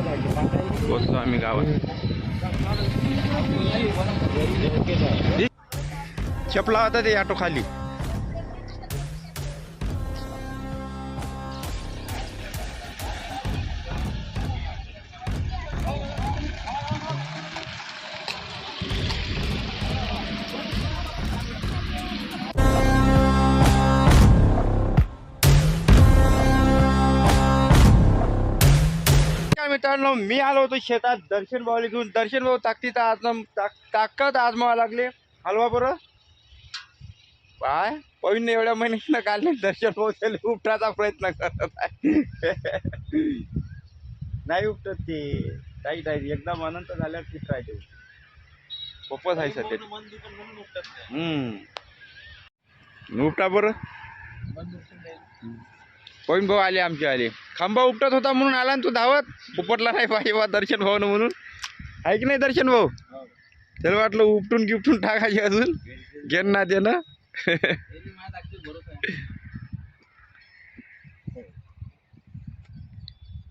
पोचलो आम्ही गावात. चपला होता ते ऑटो खाली. मित्रांनो मी आलो होतो शेतात दर्शन भाऊ घेऊन. दर्शन भाऊ ताकदीचा आज ताकद आजमावा लागले. हलवा बरं काय? पवीन एवढ्या महिन्यानं काढले. दर्शन भाऊ त्याला उपटाचा प्रयत्न करत आहे. नाही उपटत ते. काही नाही. एकदा अनंत झाल्यावर ठीक राहते. पप्पच आहे सध्या. हम्म. उपटा बरं. पवीन भाऊ आले आमचे आले. खांबा उपटत होता म्हणून आला ना तू धावत. उपटला नाही पाहिजे बा दर्शन भाऊ म्हणून. आहे की नाही दर्शन भाऊ? त्याला वाटलं उपटून गिफ्टून टाकायचे अजून. घेण ना ते ना.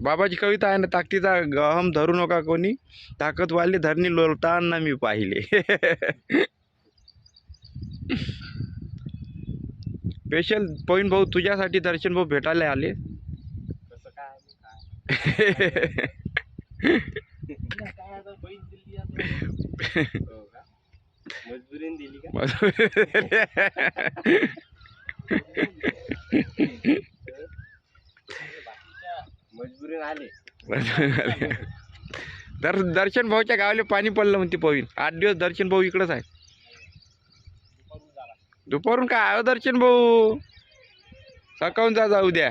बाबाची कविता आहे ना ताकदीचा गहम धरू नका कोणी. ताकद वाढली धरणी लोळताना मी पाहिले. स्पेशल पॉईंट भाऊ तुझ्यासाठी दर्शन भाऊ भेटायला आले. दर दर्शन भाऊच्या गावाला पाणी पडलं म्हणते पवीन. आठ दिवस दर्शन भाऊ इकडंच आहे दुपारून काय? आहो दर्शन भाऊ. सकाळून जा जाऊ द्या.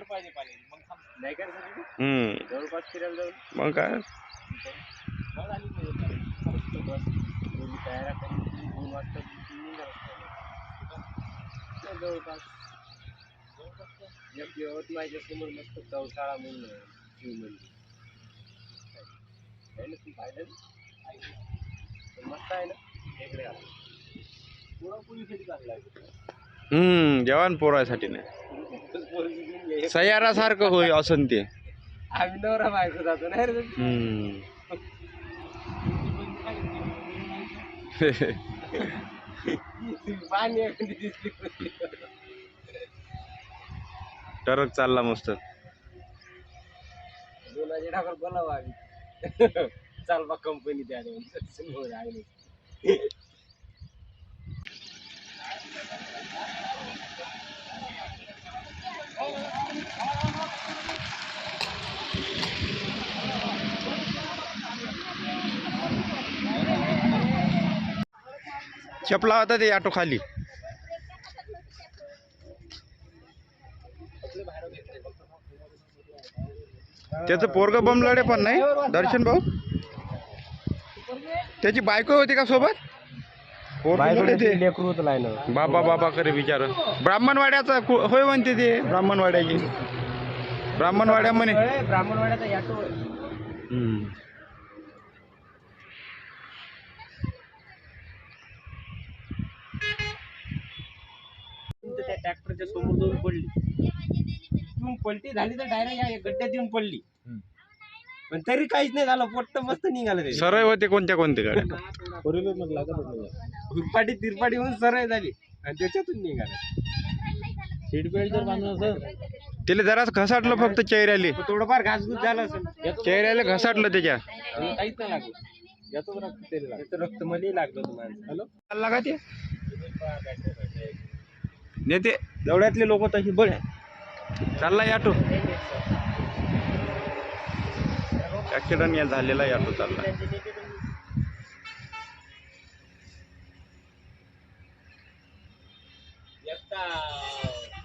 पाहिजे मग नाही जवळपास फिरायला मग काय? आली करून जवळपास एक यवतमाळच्या समोर मस्त चौसाळा म्हणून शिव मंदिर ना, पण मस्त आहे ना? हम्म जवान पोरासाठी नाही. सयारासारखं होय असं ते. आम्ही नवरा बायको जातो नाही रे पाणी. ट्रक चालला मस्त. दोनाचे ढाकल बोलावं आम्ही. चाल बा कंपनी द्या चपला होता ते ऑटो खाली. त्याचं पोरग बमलडे पण नाही? दर्शन भाऊ? त्याची बायको होती का सोबत? लेकरू होतं? लाईन बाबा बाबा करे विचार ब्राह्मणवाड्याचा कु- होय म्हणते ते ब्राह्मणवाड्याची. ब्राह्मणवाड्या म्हणे. ब्राह्मणवाड्याचा याटो हम्म. त्या ट्रॅक्टरच्या समोर जाऊन पडली. पलटी झाली तर डायरेक्ट या गड्ड्यात येऊन पडली. पण तरी काहीच नाही झालं पोट्ट मस्त निघालं ते. सरळ होते कोणत्या कोणत्या गाड्या? उरपाटी तिरपाटी होऊन सरळ झाली. आणि त्याच्यातून निघालं. सीट बेल्ट जर बांधून असेल त्याला जराच घसाटलं फक्त चेहऱ्याले. थोडंफार घासघूस झालं असेल. चेहऱ्याला घसाटलं त्याच्या. काहीच नाही लागलं रक्त त्याला लागलं त्याचं रक्त मलाही लागलं होतं माणसं. हॅलो? चालला का ते? नेते दौड्यातले लोक तशी बळे चालला ऑटो ऍक्सिडेंट या झालेला ऑटो चालला. एकटा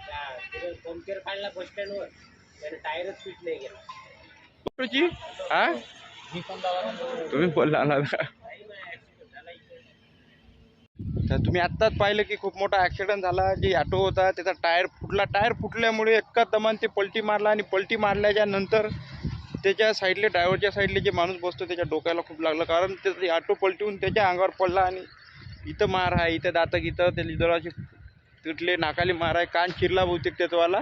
त्या पंक्चर काढला बस स्टँडवर त्याने टायरच फिट नाही गेला ऑटोची हा? मी पण दवाखान्यात तुम्ही बोलला का तर तुम्ही आत्ताच पाहिलं की खूप मोठा ॲक्सिडेंट झाला जे ऑटो होता त्याचा टायर फुटला. टायर फुटल्यामुळे एका दमान ते पलटी मारला आणि पलटी मारल्याच्या नंतर त्याच्या साईडले ड्रायव्हरच्या साईडले जे माणूस बसतो त्याच्या डोक्याला खूप लागलं. कारण त्याचं ऑटो पलटून त्याच्या अंगावर पडला आणि इथं मार आहे इथं दातक इथं त्याला जराशी तुटले नाकाली मार आहे कान चिरला बहुतेक त्याचंवाला.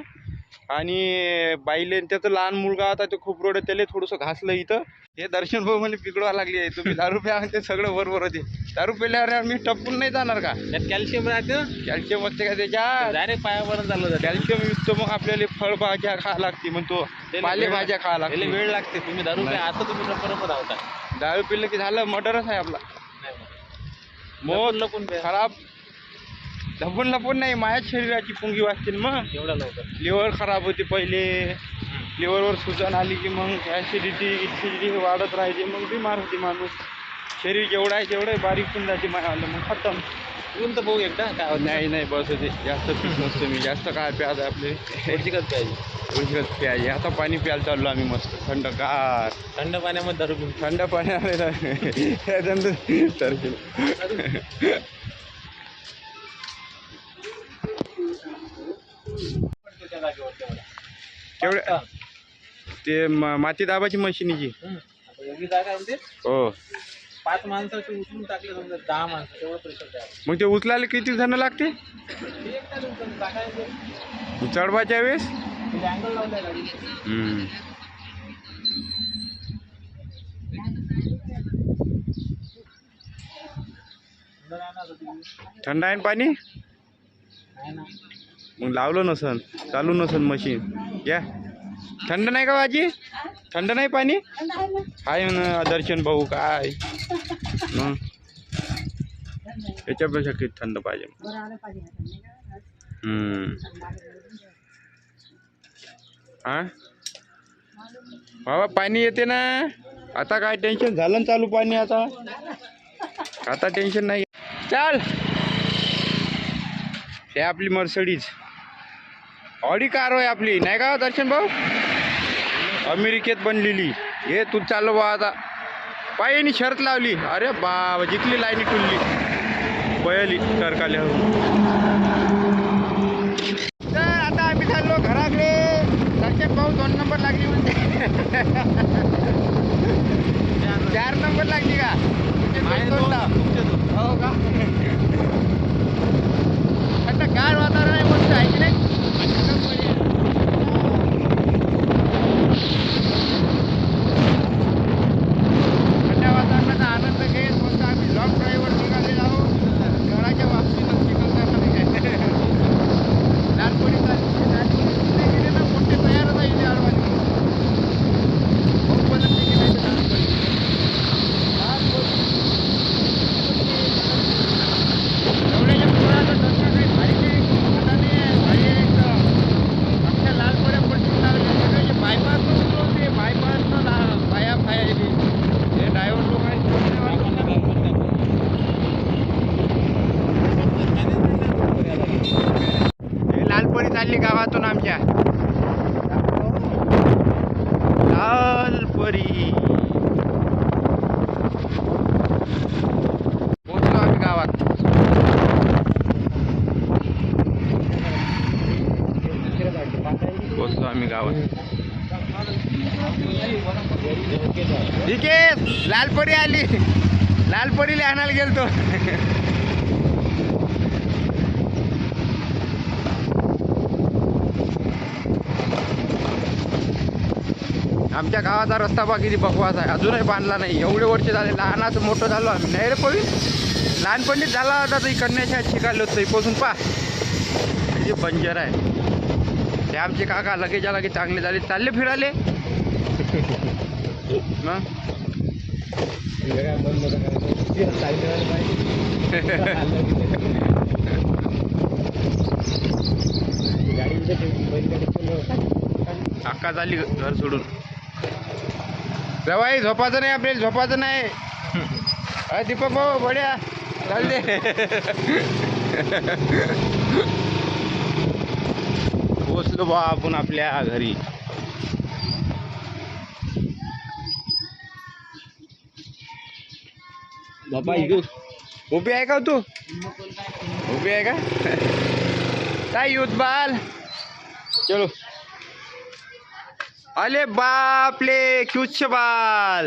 आणि बाईले त्याचं लहान मुलगा होता तो खूप रोड त्याला थोडंसं घासलं इथं. हे दर्शन भाऊ मला बिघडवा लागली तुम्ही दारू प्या ते सगळं बरोबर होते. दारू पिल्यावर मी टपून नाही जाणार का? त्यात कॅल्शियम राहते. कॅल्शियम असते का त्याच्यात? डायरेक्ट पायापर्यंत झालं जाते. कॅल्शियम युक्त मग आपल्याला फळभाज्या खावा लागते म्हणतो. पालेभाज्या खावा लागते वेळ लागते. तुम्ही दारू. प्या आता तुम्ही रप्पर धावता. दारू पिलं की झालं मर्डरच आहे आपला. प्या. खराब लपून लपून नाही माझ्याच शरीराची पुंगी वाचते ना मग. एवढा लवकर. लिव्हर खराब होते पहिले. लिव्हरवर सुजन आली की मग ॲसिडिटी इन्सिडिटी वाढत राहते मग बिमार होते माणूस. शरीर जेवढं आहे तेवढं बारीक होऊन जाते माझ्यावालं मग खतम. येऊन तर भाऊ एकदा काय होत. नाही नाही बस होते. जास्त पीत नसतो मी. जास्त काय प्याज आपले. उलगत प्याज आता पाणी प्यायला चाललो आम्ही मस्त. थंडगार थंड पाण्यामध्ये दारू पिऊन. थंड पाण्यामध्ये. तर तेवढं हा. ते म- माती दाबाची मशीनीची. हम्म. आता एवढी जागा आहे म्हणजे हो. पाच माणसाचे उचलून टाकले समजा दहा माणसं तेवढं प्रेशर द्यावं. मग ते उचलायला किती जण लागते? ते एकटा उचलून टाकायचं चढवायच्या वेळेस? अँगल लावलाय हम्म. थंड आहे ना पाणी? ना. मग लावलं नसन चालू नसन मशीन या. थंड नाही का भाजी थंड नाही पाणी? आहे ना दर्शन भाऊ काय? मग. याच्यापेक्षा किती थंड पाहिजे हम्म. हा बाबा पाणी येते ना. आता काय टेन्शन झालं ना चालू पाणी आता? आता टेन्शन नाही. चाल. हे आपली मर्सडीज. ऑडी कार होय आपली नाही का दर्शन भाऊ? अमेरिकेत बनलेली. हे तू चाललो बा आता. पायानी शर्त लावली. अरे बा जिंकली लाईनी टुलली. बयली टरकाल्या तर आता आम्ही चाललो घराकडे. दर्शन भाऊ दोन नंबर लागली म्हणजे चार नंबर लागली का. हो का? आता गार वातावरण आहे मस्त आहे की नाही थंड्या वातावरणाचा आनंद घेत मस्त आम्ही लॉंग ड्राईव्हवर निघालेलो आहोत घराच्या बाबतीत चिखलदरा नाही लहानपणी गेले ना मोठे तयारच आहे इथे आडवाणी भाऊ पण ते गेले ते लहानपणी एवढ्याच्या पोराचं दर्शन काही भारी नाही आता नाही भारी आहे एकदम अख्ख्या लालपऱ्या पलटी लावल्या सगळे बायपास उतरवते बायपासनं ला पाया फाया गेली हे ड्रायव्हर लोकांनी हे लालपरी चालली गावातून आमच्या लालपरी पोहोचलो आम्ही गावात. पोहोचलो आम्ही गावात. ठीक आहे लालपरी आली. लालपरीला आणायला गेलतो. आमच्या गावाचा रस्ता बा किती बकवास आहे. अजूनही बांधला नाही. एवढे वर्ष झाले लहानाचं मोठं झालो आम्ही. नाही रे पवी. लहानपणीच झाला होता तर कन्याच्या शिकायला होतं. इपासून पा जे बंजर आहे. ते आमचे काका लगेच्या लगे चांगले झाले. चालले फिराले मग? अक्का झाली घर सोडून. जवाई झोपायचं नाही आपल्याला झोपायचं नाही. अरे दीपक भाऊ बड्या चाल दे. पोचलो बा आपण आपल्या घरी. बाबा उभी आहे का तू? उभी आहे का? काय युथ बाल? चलो. अले बापले क्यूच बाल.